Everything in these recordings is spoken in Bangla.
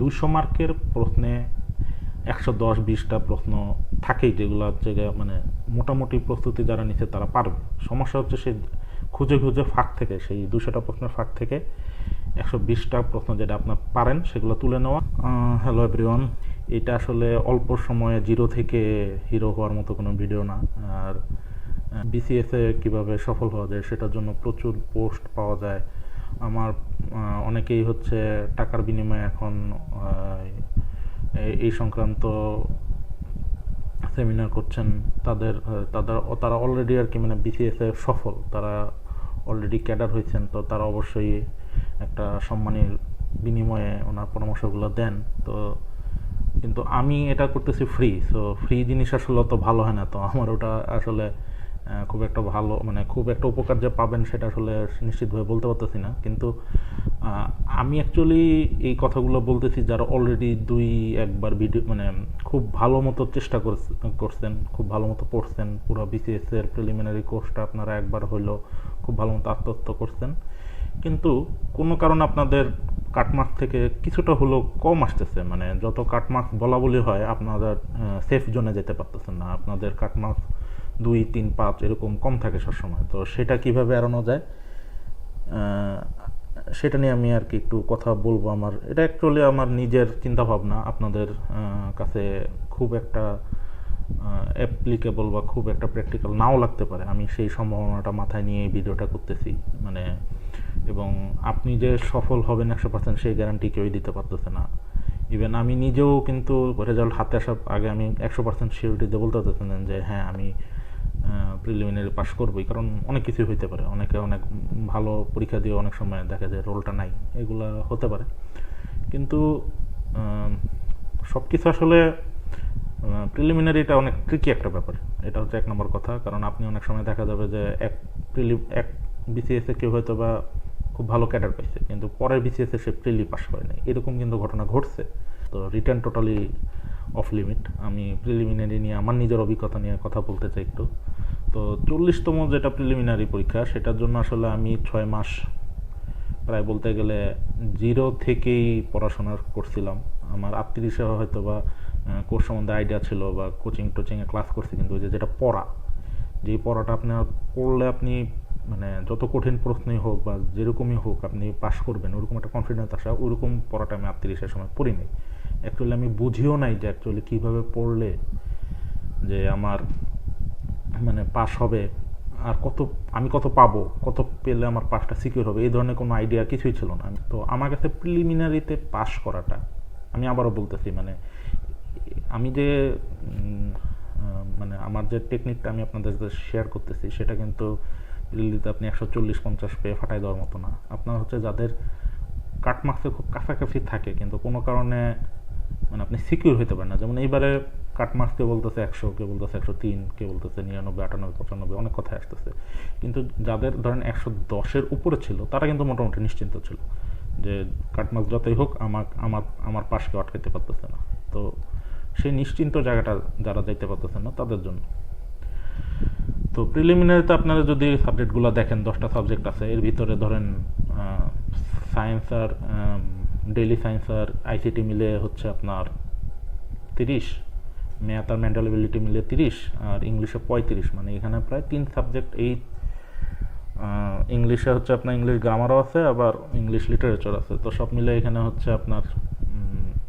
দুইশো মার্কের প্রশ্নে একশো দশ, বিশটা প্রশ্ন থাকেই যেগুলো হচ্ছে মানে মোটামুটি প্রস্তুতি যারা নিচ্ছে তারা পারবে। সমস্যা হচ্ছে সে খুঁজে খুঁজে ফাঁক থেকে, সেই দুশোটা প্রশ্নের ফাঁক থেকে একশো বিশটা প্রশ্ন যেটা আপনার পারেন সেগুলো তুলে নেওয়া। হ্যালো এভরিওয়ান এটা আসলে অল্প সময়ে জিরো থেকে হিরো হওয়ার মতো কোনো ভিডিও না। আর বিসিএসে কীভাবে সফল হওয়া যায় সেটার জন্য প্রচুর পোস্ট পাওয়া যায়। আমার অনেকেই হচ্ছে টাকার বিনিময়ে এখন এই- সংক্রান্ত সেমিনার করছেন। তাদের তাদের, তারা অলরেডি আর কি মানে বিসিএস এ সফল। তারা অলরেডি ক্যাডার হয়েছেন, তো তারা অবশ্যই একটা সম্মানের বিনিময়ে ওনার পরামর্শগুলো দেন। তো কিন্তু আমি এটা করতেছি ফ্রি সো ফ্রি জিনিস আসলে অত ভালো হয় না। তো আমার ওটা আসলে খুব একটা ভালো মানে খুব একটা উপকার যে পাবেন সেটা আসলে নিশ্চিতভাবে বলতে পারতেছি না। কিন্তু আমি অ্যাকচুয়ালি এই কথাগুলো বলতেছি যারা অলরেডি দুই, একবার ভিডিও মানে খুব ভালো মতো চেষ্টা করছ- করছেন, খুব ভালো মতো পড়ছেন, পুরো বিসিএস এর প্রিলিমিনারি কোর্সটা আপনারা একবার হইল খুব ভালো মতো আত্মস্থ করছেন। কিন্তু কোনো কারণে আপনাদের কাটমার্ক থেকে কিছুটা হলেও কম আসতেছে মানে যত কাটমার্ক বলা বলি হয় আপনারা সেফ জোনে যেতে পারতেছেন না। আপনাদের কাটমার্ক দুই, তিন পাঁচ এরকম কম থাকে সবসময়। তো সেটা কীভাবে এড়ানো যায়? সেটা নিয়ে আমি আর কি একটু কথা বলব আমার। এটা অ্যাকচুয়ালি আমার নিজের চিন্তা ভাবনা আপনাদের কাছে খুব একটা অ্যাপ্লিকেবল বা খুব একটা প্র্যাকটিক্যাল নাও লাগতে পারে। আমি সেই সম্ভাবনাটা মাথায় নিয়ে এই ভিডিওটা করতেছি। মানে এবং আপনি যে সফল হবেন একশো পার্সেন্ট সেই গ্যারান্টি কেউই দিতে পারতেছে না। ইভেন আমি নিজেও কিন্তু রেজাল্ট হাতে আসার আগে আমি একশো পার্সেন্ট সিউরিটিতে বলতে পারতেছিলেন যে হ্যাঁ আমি প্রিলিমিনারি পাস করবোই। কারণ অনেক কিছুই হইতে পারে। অনেকে অনেক ভালো পরীক্ষা দিয়ে অনেক সময় দেখা যায় রোলটা নাই। এগুলা হতে পারে। কিন্তু সব কিছু আসলে প্রিলিমিনারিটা অনেক ট্রিকি একটা ব্যাপার। এটা হচ্ছে এক নম্বর কথা। কারণ আপনি অনেক সময় দেখা যাবে যে এক প্রিলি এক বিসিএসে কেউ হয়তো বা খুব ভালো ক্যাডার পাইছে। কিন্তু পরের বিসিএসে সে প্রিলি পাস করে নাই। এরকম কিন্তু ঘটনা ঘটছে। তো রিটার্ন টোটালি অফ লিমিট আমি প্রিলিমিনারি নিয়ে, আমার নিজের অভিজ্ঞতা নিয়ে কথা বলতে চাই একটু। তো চল্লিশতম যেটা প্রিলিমিনারি পরীক্ষা, সেটার জন্য আসলে আমি ছয় মাস প্রায় বলতে গেলে জিরো থেকেই পড়াশোনা করছিলাম। আমার আত্মীয় হয়তো বা কোর্স সম্বন্ধে আইডিয়া ছিল বা কোচিং টোচিংয়ে ক্লাস করছি, কিন্তু ওই যে যেটা পড়া, যেই পড়াটা আপনার পড়লে আপনি মানে যত কঠিন প্রশ্নই হোক বা যেরকমই হোক আপনি পাশ করবেন, ওরকম একটা কনফিডেন্স আসা, ওরকম পড়াটা আমি আত্মীয় সময় পড়ি নাই অ্যাকচুয়ালি আমি বুঝিও নাই যে অ্যাকচুয়ালি কীভাবে পড়লে যে আমার মানে পাস হবে, আর কত, আমি কত পাবো, কত পেলে আমার পাসটা সিকিউর হবে, এই ধরনের কোনো আইডিয়া কিছুই ছিল না। তো আমার কাছে প্রিলিমিনারিতে পাস করাটা, আমি আবারও বলতেছি মানে আমি যে মানে আমার যে টেকনিকটা আমি আপনাদের সাথে শেয়ার করতেছি, সেটা কিন্তু প্রিলিতে আপনি একশো চল্লিশ পঞ্চাশ পেয়ে ফাটাই দেওয়ার মতো না। আপনার হচ্ছে যাদের কাটমার্কসে খুব কাছাকাছি থাকে, কিন্তু কোনো কারণে মানে আপনি সিকিউর হতে পারেন না। যেমন এইবারে কাটমার্কস কে বলতেছে একশো কে বলতেছে একশো তিন কে বলতেছে নিরানব্বই, আটানব্বই, পঁচানব্বই, অনেক কথাই আসতেছে। কিন্তু যাদের ধরেন একশো দশের উপরে ছিল, তারা কিন্তু মোটামুটি নিশ্চিন্ত ছিল যে কাটমার্কস যতই হোক আমার আমার আমার পাশকে আটকাতে পারতেছে না। তো সেই নিশ্চিন্ত জায়গাটা যারা যাইতে পারতেছে না, তাদের জন্য। তো প্রিলিমিনারিতে আপনারা যদি সাবজেক্টগুলো দেখেন, দশটা সাবজেক্ট আছে, এর ভিতরে ধরেন সায়েন্স আর সায়েন্স আর আইসিটি মিলে হচ্ছে আপনার তিরিশ ম্যাথ আর মেন্টাল এবিলিটি মিলে তিরিশ আর ইংলিশে পঁয়ত্রিশ। মানে এখানে প্রায় তিন সাবজেক্ট এই ইংলিশে হচ্ছে আপনার ইংলিশ গ্রামারও আছে, আবার ইংলিশ লিটারেচার আছে। তো সব মিলে এখানে হচ্ছে আপনার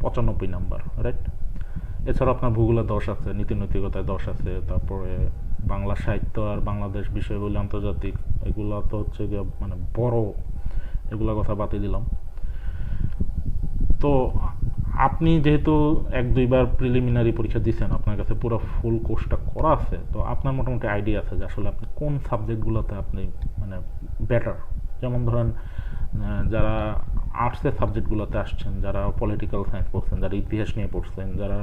পঁচানব্বই নাম্বার রাইট এছাড়া আপনার ভূগোলে দশ আছে, নীতি নৈতিকতায় দশ আছে, তারপরে বাংলা সাহিত্য আর বাংলাদেশ বিষয়গুলি আন্তর্জাতিক, এগুলো তো হচ্ছে গিয়ে মানে বড়, এগুলা কথা বাতিল দিলাম। তো আপনি যেহেতু এক, দুইবার প্রিলিমিনারি পরীক্ষা দিচ্ছেন আপনার কাছে পুরো ফুল কোর্সটা করা আছে, তো আপনার মোটামুটি আইডিয়া আছে যে আসলে আপনি কোন সাবজেক্টগুলোতে আপনি মানে বেটার যেমন ধরেন যারা আর্টসের সাবজেক্টগুলোতে আসছেন, যারা পলিটিক্যাল সায়েন্স পড়ছেন, যারা ইতিহাস নিয়ে পড়ছেন, যারা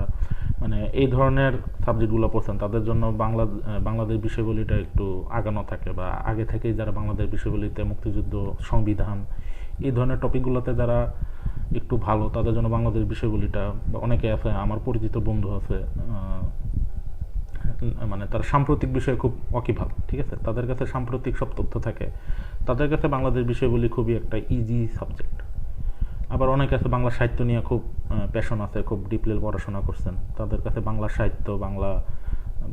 মানে এই ধরনের সাবজেক্টগুলো পড়ছেন, তাদের জন্য বাংলা বাংলাদেশ বিষয়গুলিটা একটু আগানো থাকে বা আগে থেকেই যারা বাংলাদেশ বিষয়গুলিতে মুক্তিযুদ্ধ সংবিধান, এই ধরনের টপিকগুলোতে যারা একটু ভালো, তাদের জন্য বাংলাদেশ বিষয়গুলিটা অনেকে আছে, আমার পরিচিত বন্ধু আছে মানে তারা সাম্প্রতিক বিষয়ে খুব ওয়াকিভাল ঠিক আছে? তাদের কাছে সাম্প্রতিক সব তথ্য থাকে। তাদের কাছে বাংলাদেশ বিষয়গুলি খুবই একটা ইজি সাবজেক্ট আবার অনেক আছে, বাংলা সাহিত্য নিয়ে খুব প্যাশন আছে, খুব ডিপলি পড়াশোনা করছেন। তাদের কাছে বাংলা সাহিত্য, বাংলা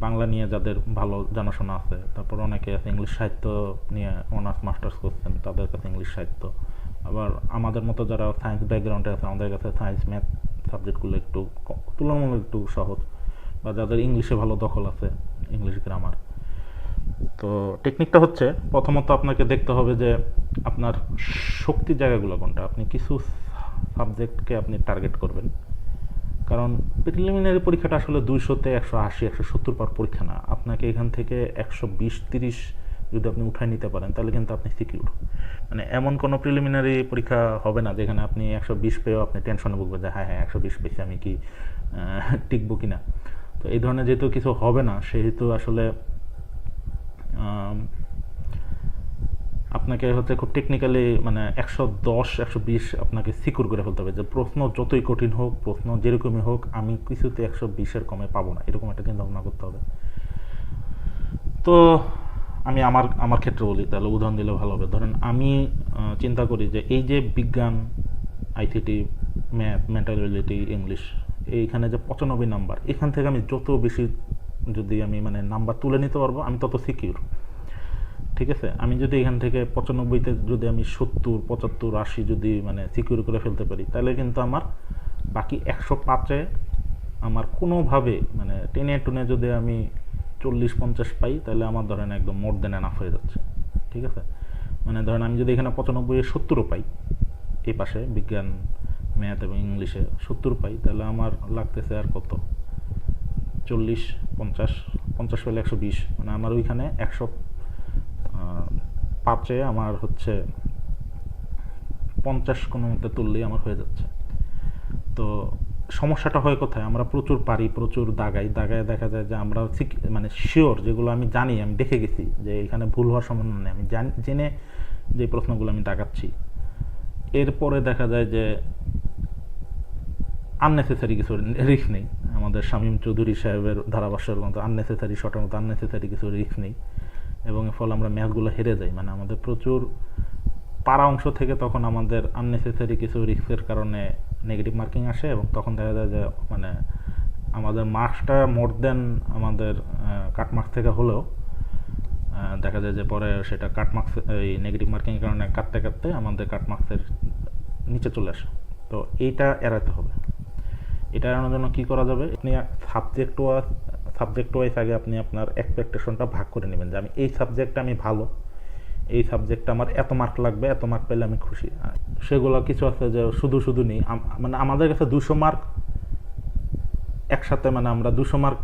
বাংলা নিয়ে যাদের ভালো জানাশোনা আছে, তারপর অনেকে আছে ইংলিশ সাহিত্য নিয়ে অনার্স মাস্টার্স করছেন, তাদের কাছে ইংলিশ সাহিত্য। আবার আমাদের মতো যারা সায়েন্স ব্যাকগ্রাউন্ডে আছে, আমাদের কাছে সায়েন্স ম্যাথ সাবজেক্টগুলো একটু তুলনামূলক একটু সহজ বা যাদের ইংলিশে ভালো দখল আছে ইংলিশ গ্রামার তো টেকনিকটা হচ্ছে, প্রথমত আপনাকে দেখতে হবে যে আপনার শক্তি জায়গাগুলো কোনটা। আপনি কিছু সাবজেক্টকে আপনি টার্গেট করবেন। কারণ প্রিলিমিনারি পরীক্ষাটা আসলে দুইশোতে একশো আশি, একশো সত্তর পার পরীক্ষা না। আপনাকে এখান থেকে একশো বিশ, তিরিশ যদি আপনি উঠায় নিতে পারেন, তাহলে কিন্তু আপনি সিকিউর মানে এমন কোনো প্রিলিমিনারি পরীক্ষা হবে না, যেখানে আপনি একশো বিশ পেয়েও আপনি টেনশনে ভুগবেন যে হ্যাঁ হ্যাঁ একশো বিশ পেয়েছি, আমি কি টিকবো কি না তো এই ধরনের যেহেতু কিছু হবে না, সেহেতু আসলে আপনাকে হচ্ছে খুব টেকনিক্যালি মানে একশো দশ, একশো বিশ আপনাকে সিকিউর করে ফেলতে হবে যে, প্রশ্ন যতই কঠিন হোক, প্রশ্ন যেরকমই হোক, আমি কিছুতে একশো বিশের কমে পাবো না। এরকম একটা চিন্তা ভাবনা করতে হবে। তো আমি আমার আমার ক্ষেত্রে বলি, তাহলে উদাহরণ দিলে ভালো হবে। ধরেন আমি চিন্তা করি যে এই যে বিজ্ঞান আইসিটি ম্যাথ মেন্টালিটি ইংলিশ এইখানে যে পঁচানব্বই নাম্বার, এখান থেকে আমি যত বেশি যদি আমি মানে নাম্বার তুলে নিতে পারব, আমি তত সিকিউর ঠিক আছে? আমি যদি এখান থেকে পঁচানব্বইতে যদি আমি সত্তর, পঁচাত্তর, আশি যদি মানে সিকিউর করে ফেলতে পারি, তাহলে কিন্তু আমার বাকি একশো পাঁচে আমার কোনোভাবে মানে টেনে টুনে যদি আমি চল্লিশ পঞ্চাশ পাই, তাহলে আমার ধরেন একদম মোর দেন এনাফ হয়ে যাচ্ছে। ঠিক আছে? মানে ধরেন আমি যদি এখানে পঁচানব্বই সত্তরও পাই, এই পাশে বিজ্ঞান ম্যাথ এবং ইংলিশে সত্তর পাই, তাহলে আমার লাগতেছে আর কত? চল্লিশ পঞ্চাশ পঞ্চাশ পেলে একশো বিশ। মানে আমার ওইখানে একশো পাঁচে আমার হচ্ছে পঞ্চাশ কোনো মতে তুললেই আমার হয়ে যাচ্ছে। তো সমস্যাটা হয় কোথায়? আমরা প্রচুর পারি, প্রচুর দাগাই। দাগায় দেখা যায় যে আমরা মানে শিওর যেগুলো আমি জানি, আমি দেখে গেছি যে এখানে ভুল হওয়ার সম্ভাবনা নেই। আমি জেনে যে প্রশ্নগুলো আমি দাগাচ্ছি। এরপরে দেখা যায় যে আননেসেসারি কিছু রিস্ক নেই। আমাদের শামীম চৌধুরী সাহেবের ধারাভাষ্যের মতো আননেসেসারি শটের মতো আননেসেসারি কিছু রিস্ক নেই। এবং এর ফলে আমরা ম্যাচগুলো হেরে যাই। মানে আমাদের প্রচুর পারা অংশ থেকে তখন আমাদের আননেসেসারি কিছু রিস্কের কারণে নেগেটিভ মার্কিং আসে এবং তখন দেখা যায় যে মানে আমাদের মার্কসটা মোর দেন আমাদের কাট মার্কস থেকে হলেও দেখা যায় যে পরে সেটা কাট মার্কস এই নেগেটিভ মার্কিংয়ের কারণে কাটতে কাটতে আমাদের কাট মার্কসের নিচে চলে আসে। তো এইটা এড়াতে হবে। এটা এড়ানোর জন্য কী করা যাবে? আপনি সাবজেক্ট ওয়াইজ সাবজেক্ট ওয়াইজ আগে আপনি আপনার এক্সপেকটেশনটা ভাগ করে নেবেন যে আমি এই সাবজেক্টটা আমি ভালো। এই সাবজেক্টটা আমার এত মার্ক লাগবে, এত মার্ক পেলে আমি খুশি। সেগুলো কিছু আছে যে শুধু শুধু নেই। মানে আমাদের কাছে দুশো মার্ক একসাথে মানে আমরা দুশো মার্ক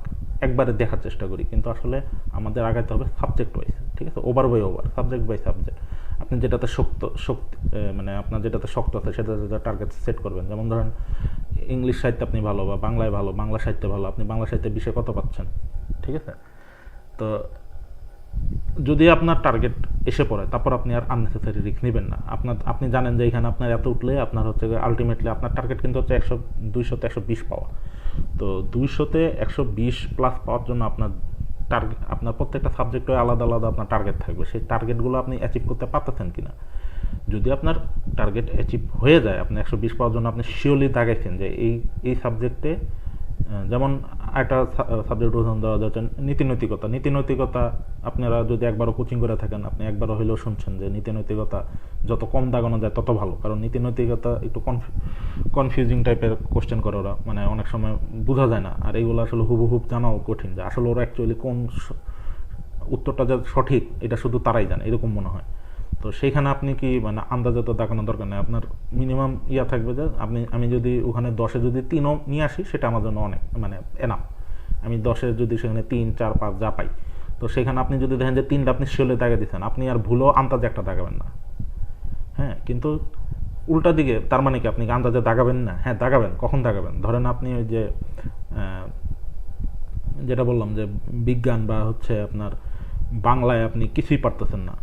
একবারে দেখার চেষ্টা করি। কিন্তু আসলে আমাদের আগাইতে হবে সাবজেক্ট ওয়াইজ ঠিক আছে? Over by over subject by subject আপনি যেটাতে শক্ত, শক্তি মানে আপনার যেটাতে শক্ত আছে সেটাতে টার্গেট সেট করবেন। যেমন ধরেন ইংলিশ সাহিত্যে আপনি ভালো বা বাংলায় ভালো, বাংলা সাহিত্যে ভালো, আপনি বাংলা সাহিত্যে বিষয়ে কত পাচ্ছেন? ঠিক আছে? তো যদি আপনার টার্গেট এসে পড়ে, তারপর আপনি আর আননেসেসারি রিস্ক নেবেন না। আপনার, আপনি জানেন যে এখানে আপনার এত উঠলে আপনার হচ্ছে আলটিমেটলি আপনার টার্গেট কিন্তু হচ্ছে একশো দুইশোতে একশো বিশ পাওয়া। তো দুইশোতে একশো বিশ প্লাস পাওয়ার জন্য আপনার টার্গেট আপনার প্রত্যেকটা সাবজেক্টে আলাদা আলাদা আপনার টার্গেট থাকবে। সেই টার্গেটগুলো আপনি অ্যাচিভ করতে পারতেছেন কি না যদি আপনার টার্গেট অ্যাচিভ হয়ে যায়, আপনি একশো বিশ পাওয়ার জন্য আপনি শিওরলি দাগাইছেন যে এই এই সাবজেক্টে যেমন একটা সাবজেক্ট উদাহরণ দেওয়া যাচ্ছে নীতি নৈতিকতা নীতি নৈতিকতা আপনারা যদি একবারও কোচিং করে থাকেন, আপনি একবারও হইলেও শুনছেন যে নীতি নৈতিকতা যত কম দাগানো যায় তত ভালো। কারণ নীতি নৈতিকতা একটু কনফিউজিং টাইপের কোশ্চেন করে ওরা। মানে অনেক সময় বোঝা যায় না। আর এইগুলো আসলে হুবহুব জানাও কঠিন যে আসলে ওরা অ্যাকচুয়ালি কোন উত্তরটা যে সঠিক, এটা শুধু তারাই জানে, এরকম মনে হয়। তো সেইখানে আপনি কি মানে আন্দাজে তো দেখানোর দরকার নেই। আপনার মিনিমাম ইয়া থাকবে যে, আপনি, আমি যদি ওখানে দশে যদি তিনও নিয়ে আসি, সেটা আমার জন্য অনেক মানে এনাফ আমি দশে যদি সেখানে তিন, চার, পাঁচ যা পাই, তো সেখানে আপনি যদি দেখেন যে তিনটা আপনি শিওলে দাগে দিচ্ছেন আপনি আর ভুলও আন্দাজে একটা দাগাবেন না। হ্যাঁ কিন্তু উল্টা দিকে, তার মানে কি আপনি আন্দাজে দাগাবেন না? হ্যাঁ দাগাবেন, কখন দাগাবেন? ধরেন আপনি ওই যে যেটা বললাম যে, বিজ্ঞান বা হচ্ছে আপনার বাংলায় আপনি কিছুই পারতেছেন না।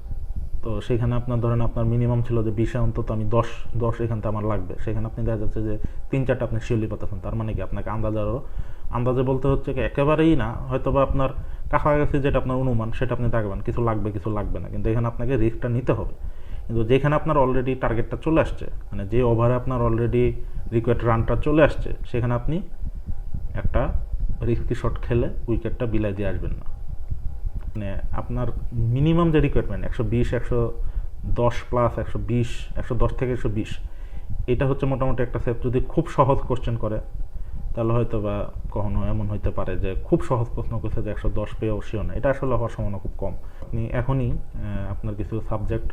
তো সেখানে আপনার ধরেন আপনার মিনিমাম ছিল যে বিশে অন্তত আমি দশ দশ এখানতে আমার লাগবে। সেখানে আপনি দেখা যাচ্ছে যে তিন, চারটা আপনি শিওরলি পাচ্ছেন তার মানে কি? আপনাকে আন্দাজ আরও আন্দাজে বলতে হচ্ছে কি, একেবারেই না হয়তো বা আপনার কাছাকাছি যেটা আপনার অনুমান, সেটা আপনি দেখবেন। কিছু লাগবে কিছু লাগবে না। কিন্তু এখানে আপনাকে রিস্কটা নিতে হবে। কিন্তু যেখানে আপনার অলরেডি টার্গেটটা চলে আসছে মানে যে ওভারে আপনার অলরেডি রিকোয়ার্ড রানটা চলে আসছে, সেখানে আপনি একটা রিস্কি শট খেলে উইকেটটা বিলাই দিয়ে আসবেন না। মানে আপনার মিনিমাম যে রিকোয়ারমেন্ট একশো বিশ, একশো দশ প্লাস একশো বিশ, একশো দশ থেকে একশো বিশ, এটা হচ্ছে মোটামুটি একটা সেট যদি খুব সহজ কোশ্চেন করে, তাহলে হয়তো বা কখনো এমন হইতে পারে যে খুব সহজ প্রশ্ন করছে যে একশো দশ পেয়েও শিও না। এটা আসলে হওয়ার সম্ভাবনা খুব কম। আপনি এখনই আপনার কিছু সাবজেক্ট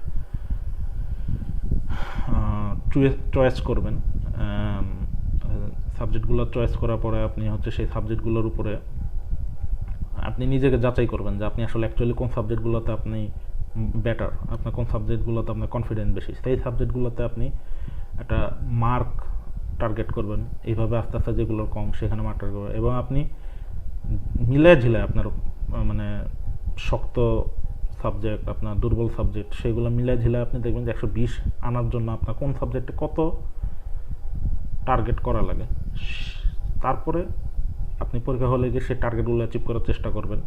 চয়েস করবেন। সাবজেক্টগুলো চয়েস করার পরে আপনি হচ্ছে সেই সাবজেক্টগুলোর উপরে আপনি নিজেকে যাচাই করবেন যে আপনি আসলে অ্যাকচুয়ালি কোন সাবজেক্টগুলোতে আপনি বেটার আপনার কোন সাবজেক্টগুলোতে আপনার কনফিডেন্স বেশি। সেই সাবজেক্টগুলোতে আপনি একটা মার্ক টার্গেট করবেন, এইভাবে আস্তে আস্তে যেগুলো কম সেখানে মার্ক টার্গেট করবেন। এবং আপনি মিলে ঝিলে আপনার মানে শক্ত সাবজেক্ট আপনার দুর্বল সাবজেক্ট সেগুলো মিলে ঝিলে আপনি দেখবেন যে একশো বিশ আনার জন্য আপনার কোন সাবজেক্টে কত টার্গেট করা লাগে। তারপরে আপনি পরীক্ষা হলে গিয়ে সেই টার্গেটগুলো অ্যাচিভ করার চেষ্টা করবেন।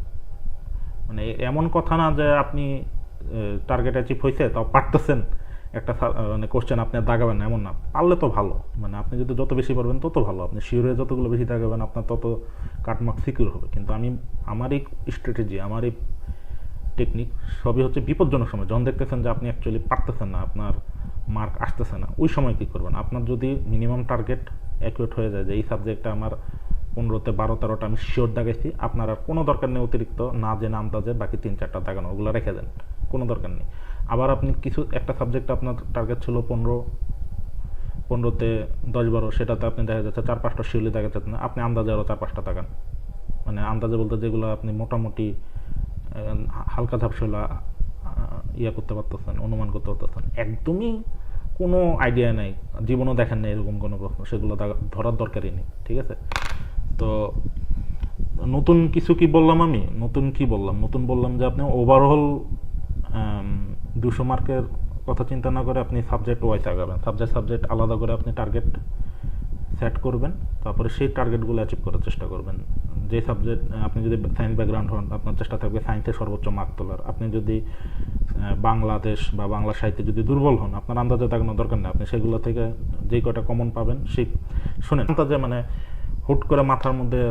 মানে এমন কথা না যে আপনি টার্গেট অ্যাচিভ হয়েছে তাও পারতেছেন একটা মানে কোশ্চেন আপনি দাগাবেন না, এমন না। পারলে তো ভালো। মানে আপনি যদি যত বেশি পারবেন, তত ভালো। আপনি শিওরে যতগুলো বেশি দাগাবেন, আপনার তত কাটমার্ক সিকিউর হবে। কিন্তু আমি, আমার এই স্ট্র্যাটেজি আমার এই টেকনিক সবই হচ্ছে বিপজ্জনক সময়। যখন দেখতেছেন যে আপনি অ্যাকচুয়ালি পারতেছেন না, আপনার মার্ক আসতেছে না, ওই সময় কী করবেন? আপনার যদি মিনিমাম টার্গেট অ্যাকুরেট হয়ে যায় যে এই সাবজেক্টটা আমার পনেরোতে বারো তেরোটা আমি শিওর দাগাইছি আপনার আর কোনো দরকার নেই অতিরিক্ত, না জেনে আন্দাজে বাকি তিন চারটা দাগানো ওগুলো রেখে দেন। কোনো দরকার নেই। আবার আপনি কিছু, একটা সাবজেক্ট আপনার টার্গেট ছিল পনেরো, পনেরোতে দশ বারো সেটাতে আপনি দেখা যাচ্ছে চার পাঁচটা শিওরলি দেখা যাচ্ছে না আপনি আন্দাজে আরও চার পাঁচটা তাকান মানে আন্দাজে বলতে যেগুলো আপনি মোটামুটি হালকা ঝাপসলা ইয়া করতে পারতেছেন, অনুমান করতে পারতেছেন। একদমই কোনো আইডিয়া নেই। জীবনও দেখেন না এরকম কোনো প্রশ্ন। সেগুলো ধরার দরকারই নেই। ঠিক আছে? তো নতুন কিছু কি বললাম আমি? নতুন কি বললাম? নতুন বললাম যে আপনি ওভারঅল দুশো মার্কের কথা চিন্তা না করে আপনি সাবজেক্ট ওয়াইজ আগাবেন। সাবজেক্ট সাবজেক্ট আলাদা করে আপনি টার্গেট সেট করবেন। তারপরে সেই টার্গেটগুলো অ্যাচিভ করার চেষ্টা করবেন। যে সাবজেক্ট আপনি যদি সায়েন্স ব্যাকগ্রাউন্ড হন, আপনার চেষ্টা থাকবে সায়েন্সে সর্বোচ্চ মার্ক তোলার। আপনি যদি বাংলাদেশ বা বাংলা সাহিত্যে যদি দুর্বল হন, আপনার আন্দাজে তাকানোর দরকার নেই। আপনি সেগুলো থেকে যেই কটা কমন পাবেন, সেই, শুনেন। আন্দাজে মানে হুট করে মাথার মধ্যে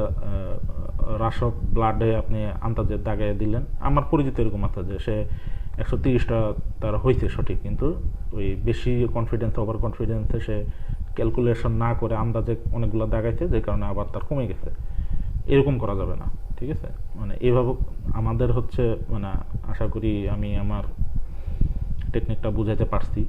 রাস অফ ব্লাডে আপনি আন্দাজে দাগায় দিলেন। আমার পরিচিত এরকম যে সে একশো তিরিশটা তার হয়েছে সঠিক, কিন্তু ওই বেশি কনফিডেন্স ওভার কনফিডেন্সে সে ক্যালকুলেশন না করে আন্দাজে অনেকগুলো দাগাইছে, যে কারণে আবার তার কমে গেছে। এরকম করা যাবে না, ঠিক আছে? মানে এভাবে আমাদের হচ্ছে মানে আশা করি আমি আমার টেকনিকটা বুঝাইতে পারছি।